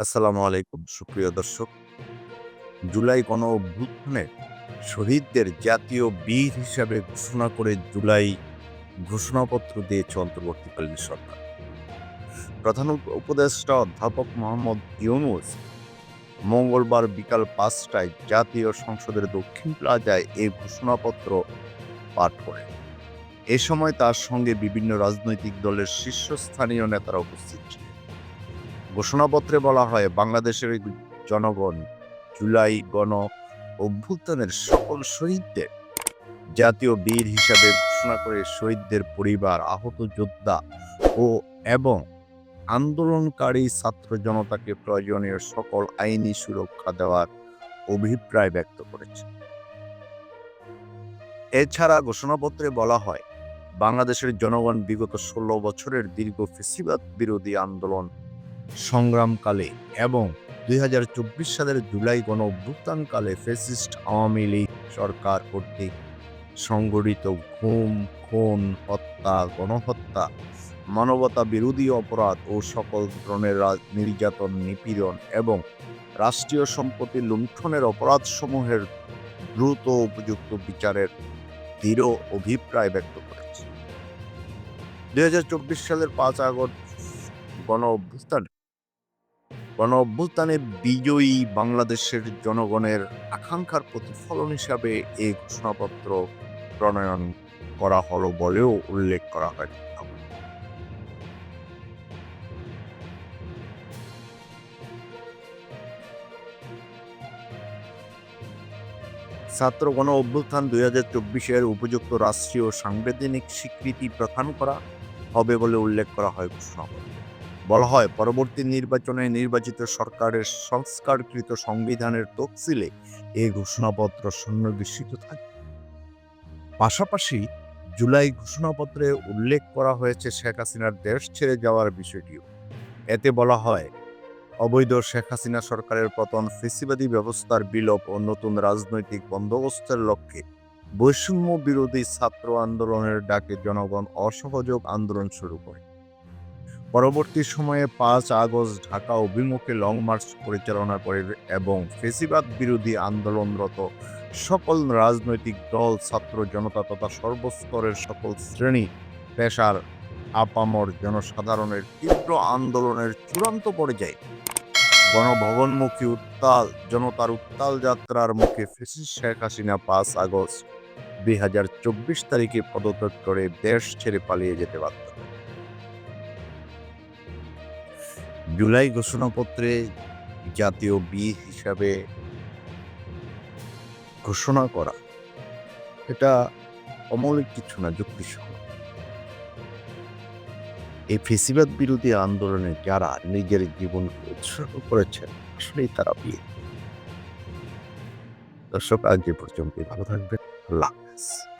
আসসালামু আলাইকুম, সুপ্রিয় দর্শক। জুলাই গণ অভ্যুত্থানে শহীদদের জাতীয় বীর হিসাবে ঘোষণা করে জুলাই ঘোষণাপত্র দিয়েছে অন্তর্বর্তীকালীন সরকার। প্রধান উপদেষ্টা অধ্যাপক মোহাম্মদ ইউনুস মঙ্গলবার বিকাল পাঁচটায় জাতীয় সংসদের দক্ষিণ প্লাজায় এই ঘোষণাপত্র পাঠ করেন। এ সময় তার সঙ্গে বিভিন্ন রাজনৈতিক দলের শীর্ষস্থানীয় নেতারা উপস্থিত ছিলেন। ঘোষণাপত্রে বলা হয়, বাংলাদেশের জনগণ জুলাই গণ অভ্যুত্থানের সকল শহীদদের জাতীয় বীর হিসাবে ঘোষণা করে শহীদদের পরিবার, আহত যোদ্ধা ও এবং আন্দোলনকারী ছাত্র জনতাকে প্রয়োজনীয় সকল আইনি সুরক্ষা দেওয়ার অভিপ্রায় ব্যক্ত করেছে। এছাড়া ঘোষণাপত্রে বলা হয়, বাংলাদেশের জনগণ বিগত ষোলো বছরের দীর্ঘ ফেসিবাদ বিরোধী আন্দোলন সংগ্রামকালে এবং দুই হাজার চব্বিশ সালের জুলাই গণ অভ্যুত্থানকালে ফেসিস্ট আওয়ামী লীগ সরকার কর্তৃক সংগঠিত ঘুম, খুন, হত্যা, গণহত্যা, মানবতা বিরোধী অপরাধ ও সকল ধরনের নির্যাতন, নিপীড়ন এবং রাষ্ট্রীয় সম্পত্তি লুণ্ঠনের অপরাধসমূহের দ্রুত উপযুক্ত বিচারের দৃঢ় অভিপ্রায় ব্যক্ত করেছে। দুই হাজার চব্বিশ সালের পাঁচ আগস্ট গণ অভ্যুত্থান গণ অভ্যুত্থানে বিজয়ী বাংলাদেশের জনগণের আকাঙ্ক্ষার প্রতিফলন হিসাবে এই ঘোষণাপত্র প্রণয়ন করা হলো বলেও উল্লেখ করা হয়। ছাত্র গণ অভ্যুত্থান দুই হাজার চব্বিশের উপযুক্ত রাষ্ট্রীয় সাংবিধানিক স্বীকৃতি প্রদান করা হবে বলে উল্লেখ করা হয় ঘোষণাপত্রে। বলা হয়, পরবর্তী নির্বাচনে নির্বাচিত সরকারের সংস্কারকৃত সংবিধানের তফসিলে এই ঘোষণাপত্র সন্নিবেশিত থাকবে পাশাপাশি জুলাই ঘোষণাপত্রে উল্লেখ করা হয়েছে শেখ হাসিনার দেশ ছেড়ে যাওয়ার বিষয়টিও। এতে বলা হয়, অবৈধ শেখ হাসিনা সরকারের পতন, ফেসিবাদী ব্যবস্থার বিলোপ ও নতুন রাজনৈতিক বন্দোবস্তের লক্ষ্যে বৈষম্য বিরোধী ছাত্র আন্দোলনের ডাকে জনগণ অসহযোগ আন্দোলন শুরু করে। পরবর্তী সময়ে পাঁচ আগস্ট ঢাকা অভিমুখে লং মার্চ পরিচালনা করে এবং ফেসিবাদ বিরোধী আন্দোলনরত সকল রাজনৈতিক দল, ছাত্র, জনতা তথা সর্বস্তরের সকল শ্রেণি পেশার আপামর জনসাধারণের তীব্র আন্দোলনের চূড়ান্ত পর্যায়ে গণভবনমুখী উত্তাল, জনতার উত্তাল যাত্রার মুখে ফেসি শেখ হাসিনা পাঁচ আগস্ট দুই হাজার চব্বিশ তারিখে পদত্যাগ করে দেশ ছেড়ে পালিয়ে যেতে বাধ্য। জুলাই ঘোষণাপত্রে জাতীয় বীর হিসাবে ঘোষণা করা, এটা অমৌলিক কিছু না যুক্তিসহ এই ফেসিবাদ বিরোধী আন্দোলনে যারা নিজের জীবনকে উৎসর্গ করেছেন, আসলেই তারা বিয়ে দর্শক, আজ এ পর্যন্ত ভালো থাকবেন। আল্লাহ হাফেজ।